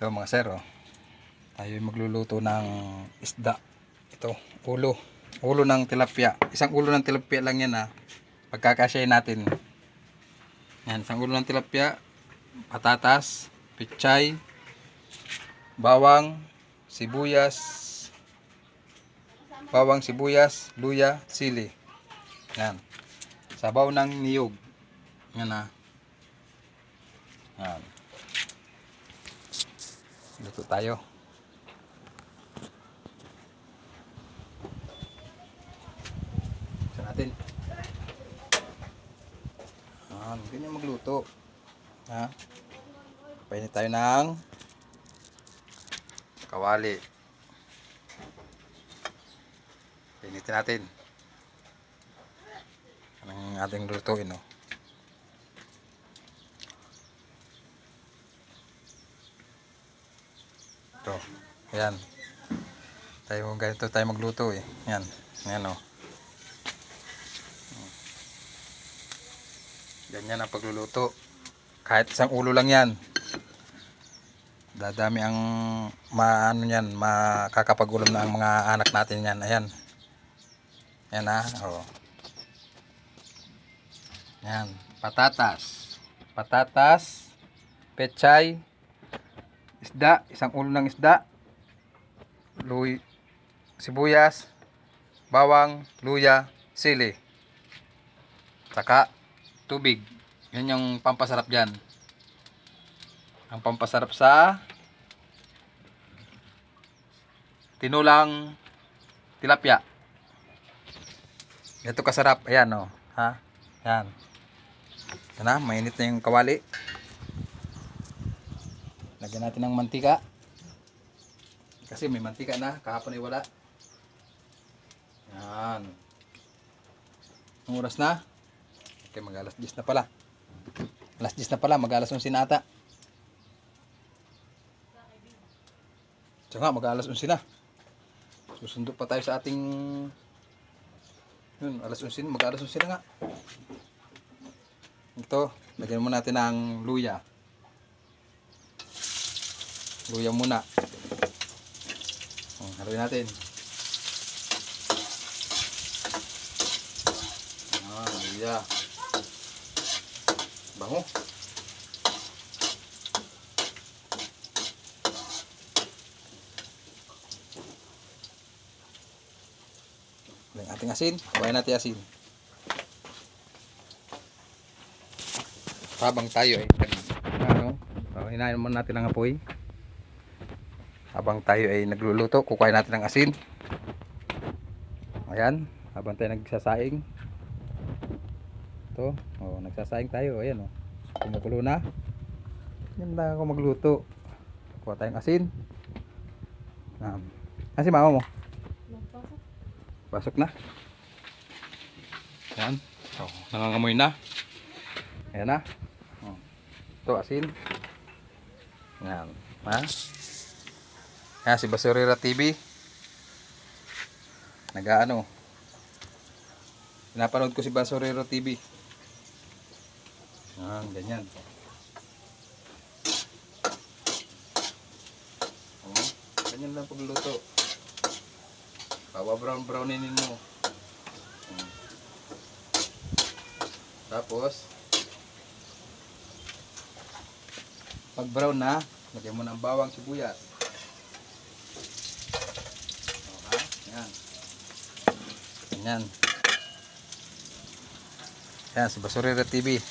Ito mga sir, oh. tayo ay magluluto ng isda. Ito, ulo. Ulo ng tilapia. Isang ulo ng tilapia lang yan ha. Pagkakasyahin natin. Yan, isang ulo ng tilapia. Patatas, pichay, bawang, sibuyas, bawang, sibuyas, luya, sili. Yan. Sabaw ng niyog. Yan ha. Yan. Luto tayo. Isa natin. Ah, ganyan magluto. Ha? Painit tayo ng kawali. Painitin natin. Anong ating lutuin, no? Ito. Ayan. Tayo, ganito tayo magluto eh. Ayan. Ayan o. Ganyan ang pagluluto. Kahit isang ulo lang yan. Dadami ang maano yan, makakapagulam na ang mga anak natin yan. Ayan. Ayan ha. Oh. Ayan. Patatas. Patatas. Pechay isda, isang ulo ng isda, luy, sibuyas, bawang, luya, sili. Saka tubig. Yan yung pampasarap dyan. Ang pampasarap sa tinulang tilapia. Ito kasarap. Ayan o. Ha? Yan. Ito na. Mainit na yung kawali. Lagyan natin ng mantika. Kasi may mantika na, kahapon ay wala. Yan. Ang oras na? Okay, mag alas 10 na pala. Alas 10 na pala, mag alas 11 na ata. Nga, mag alas 11 na. Susundo pa tayo sa ating... Yun, alas 11, mag alas 11 na nga. Ito, lagyan mo natin ng luya. Luya muna. Oh, haluin natin. Ah, luya. Bango. Yung ating asin. Kuhain natin asin. Habang tayo eh. Ano? Oh, hinahin muna natin ang apoy habang tayo ay nagluluto kukuha natin ng asin. Ayan habang tayo nagsasaing. Ito oh, nagsasaing tayo. Ayan oh. kumukulo na. Yan lang ako magluto. Kuha tayong asin. Um, asin mama mo. Pasok na. Ayan. So, nangangamoy na. Ayan na. Oh. ito asin. Ayan. Ha yan, si Basurira TV. Nag-ano. Pinapanood ko si Basurero TV. Yan, ganyan. Oh, ganyan lang pagluto. Bawa brown brownin mo. Hmm. Tapos, pag brown na, lagyan mo ng bawang sibuyas. Yan. Ganyan. Yan, si Basurera TV.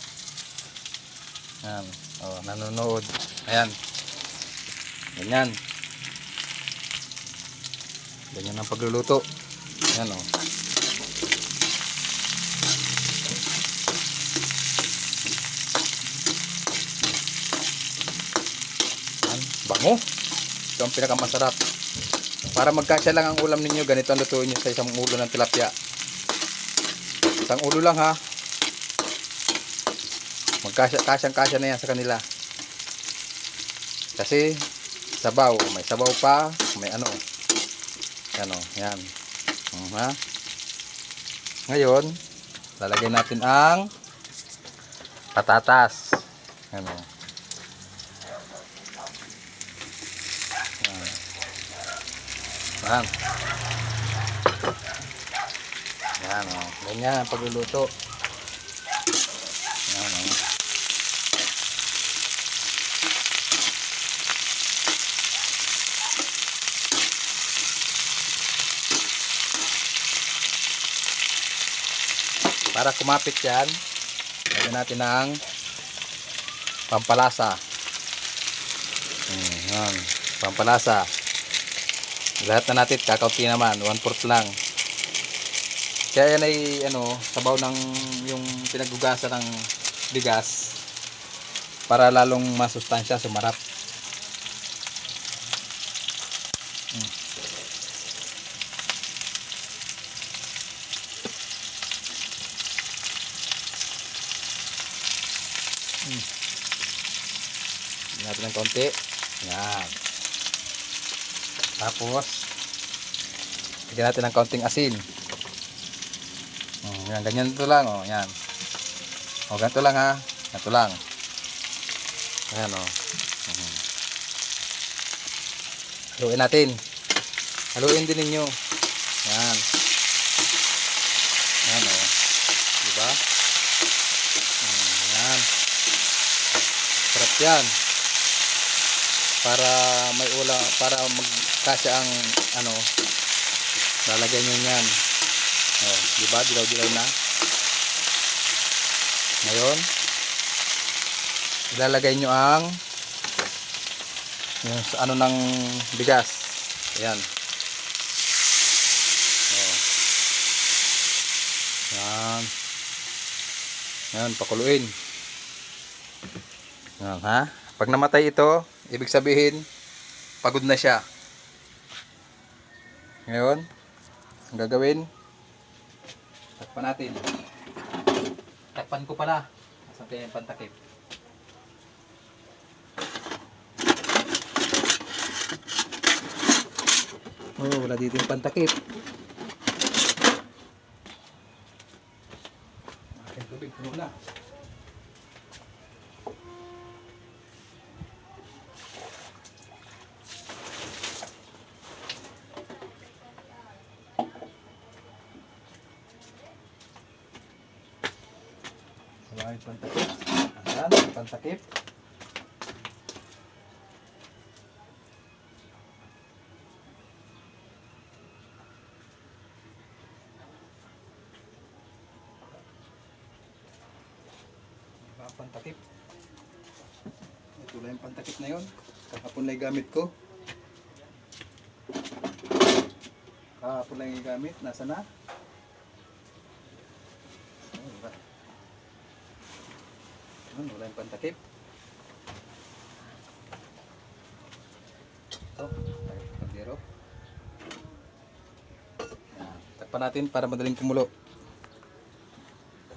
Yan. Oh, nanonood. Ayan. Ganyan. Ganyan ang pagluluto. Yan oh. Yan. Bango. Ito ang pinakamasarap. Para magkasya lang ang ulam ninyo, ganito ang lutuin nyo sa isang ulo ng tilapia. Isang ulo lang ha. Magkasya, kasyang kasya na yan sa kanila. Kasi, sabaw. May sabaw pa, may ano. Yan o, yan. Um, ha? Ngayon, lalagay natin ang patatas. Yan Yan. Yan, o. Ganyan ang pagluluto. Yan, o. Para kumapit yan, lagyan natin ng pampalasa. Hmm, yan. Pampalasa. Lahat na natin, kakaunti naman. One fourth lang. Kaya yan ay, ano, sabaw ng yung pinaghugasan ng bigas para lalong masustansya, sumarap. Hmm. Hmm. Natin ng konti. Yan. Tapos, lagyan natin ng kaunting asin. Oh, yan, ganyan ito lang, oh, yan. Oh, ganito lang ha. Ganito lang. Ayan, oh. Mhm. Haluin natin. Haluin din ninyo. Yan. Yan, oh. Diba? Mm, yan. Sarap yan. Para may ula, para magkasya ang ano, lalagyan nyo yan. Oh, di ba? Dilaw-dilaw na. Ngayon, ilalagay nyo ang yung sa ano ng bigas. Ayan. Oh. Yan. Yan, pakuluin. Yan, ha? Pag namatay ito, ibig sabihin, pagod na siya. Ngayon, ang gagawin, takpan natin. Takpan ko pala. Kaya yung pantakip? Oh, wala dito yung pantakip. Akin tubig, puno na. Yung pantakip. Ayan, pantakip. Ang pantakip. Ito lang yung pantakip na yun. Kahapon lang gamit ko. Kahapon lang yung gamit. Nasa na? Oh, wala. Ayun, wala yung pantakip. Ito. Yan. Takpan natin para madaling kumulo.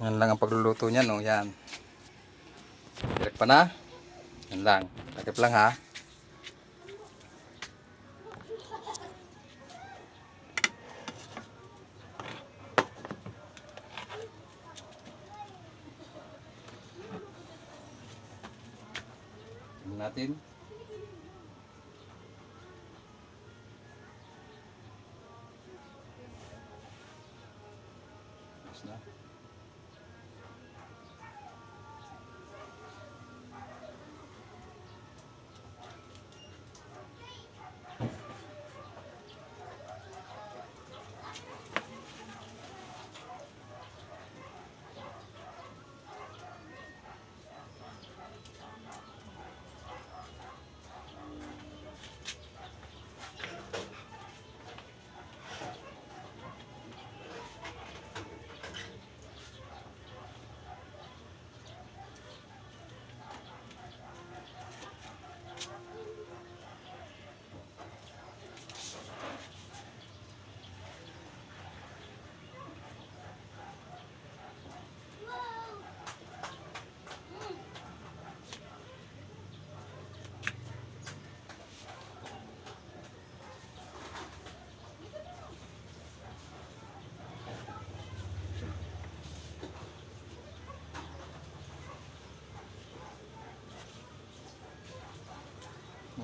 Yan lang ang pagluluto niya, no? Yan. Direct pa na. Yan lang. Takip lang ha. Natin.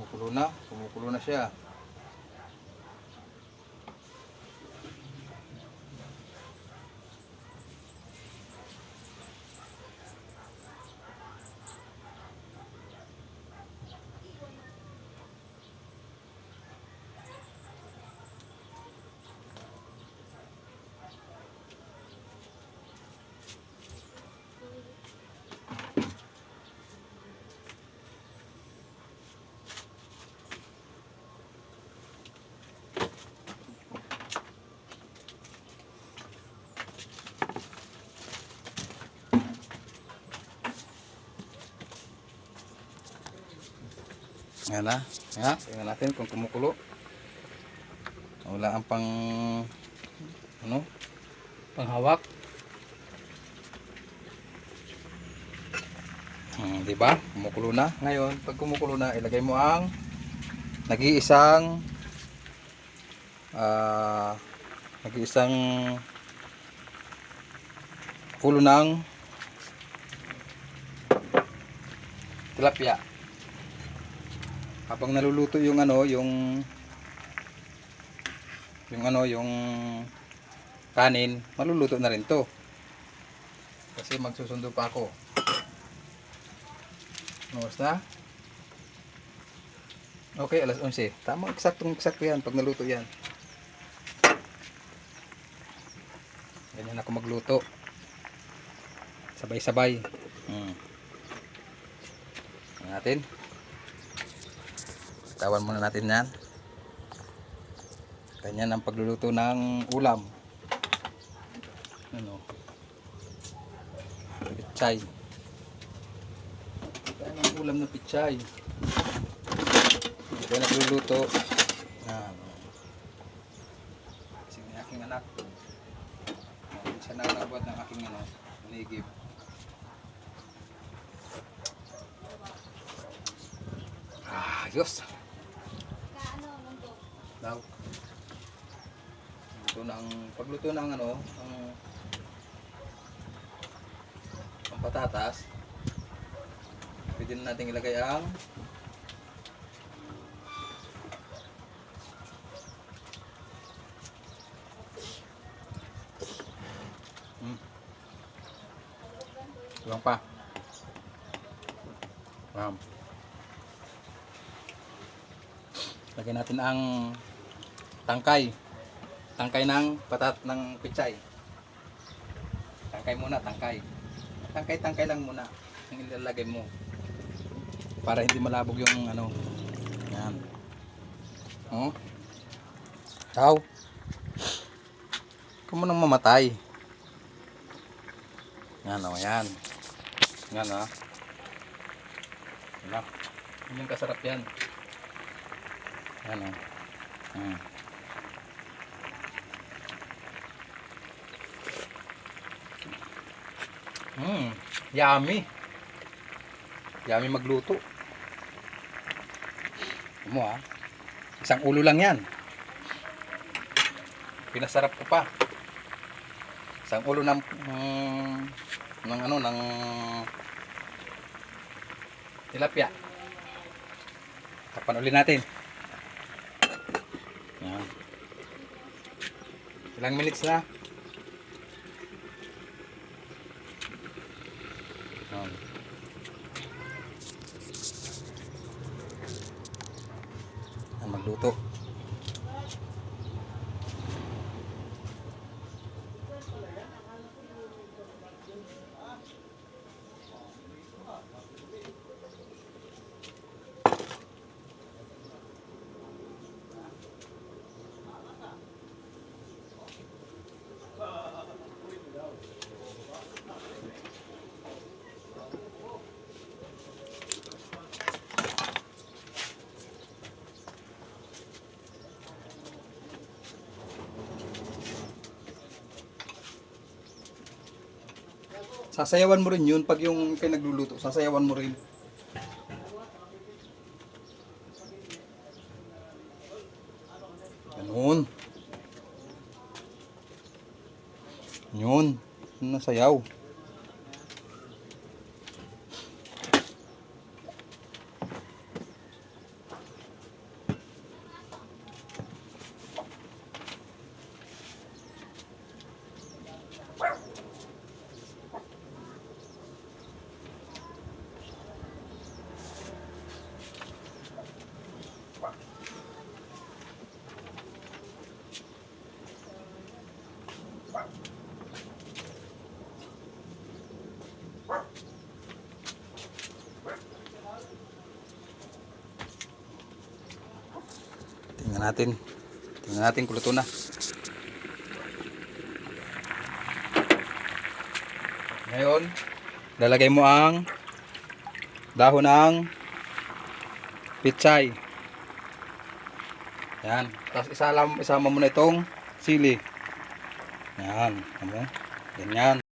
Kumukulo na. Kumukulo na siya. Yan na. Yan. Tingnan natin kung kumukulo. Wala ang pang ano? Panghawak. Hmm, di ba? Kumukulo na. Ngayon, pag kumukulo na, ilagay mo ang nag-iisang ah nag-iisang ulo ng tilapia habang naluluto yung ano yung yung ano yung kanin maluluto na rin to. Kasi magsusundo pa ako. Oras na? Okay alas 11 tama eksaktong eksakto yan pag naluto yan. Ganyan ako magluto. Sabay sabay hmm. Tingnan natin tawan muna natin yan. Ganyan ang pagluluto ng ulam. Ano? Pichay. Yan ang ulam ng pichay. Kaya nagluluto. Yan. Kasi ng aking anak. Siya na nagbuhat ng aking ano manigib ah Diyos ito ng pagluto ng ano ang ang patatas pwede na natin ilagay ang hmm. Tulang pa. Wow. Lagyan natin ang tangkay. Tangkay ng patat ng pichay. Tangkay muna, tangkay. Tangkay-tangkay lang muna ang ilalagay mo. Para hindi malabog yung ano. Yan. Oh. Ciao. Kung mo nang mamatay. Yan o, yan. Yan o. Yan. Yan yung kasarap yan. Yan o. Hmm. Mm, yummy. Yummy magluto. Mo ah. Isang ulo lang yan. Pinasarap ko pa. Isang ulo ng mm, ng ano ng tilapia. Tapan uli natin. Yan. Ilang minutes na? Yan. Yan, magluto. Sasayawan mo rin yun pag yung kayo nagluluto. Sasayawan mo rin. Ganun. Yun. Nasayaw. Tingnan natin. Tingnan natin kung luto na. Ngayon, lalagay mo ang dahon ng pitsay. Yan. Tapos isalam, isama mo na itong sili. Yan. Ano? Ganyan.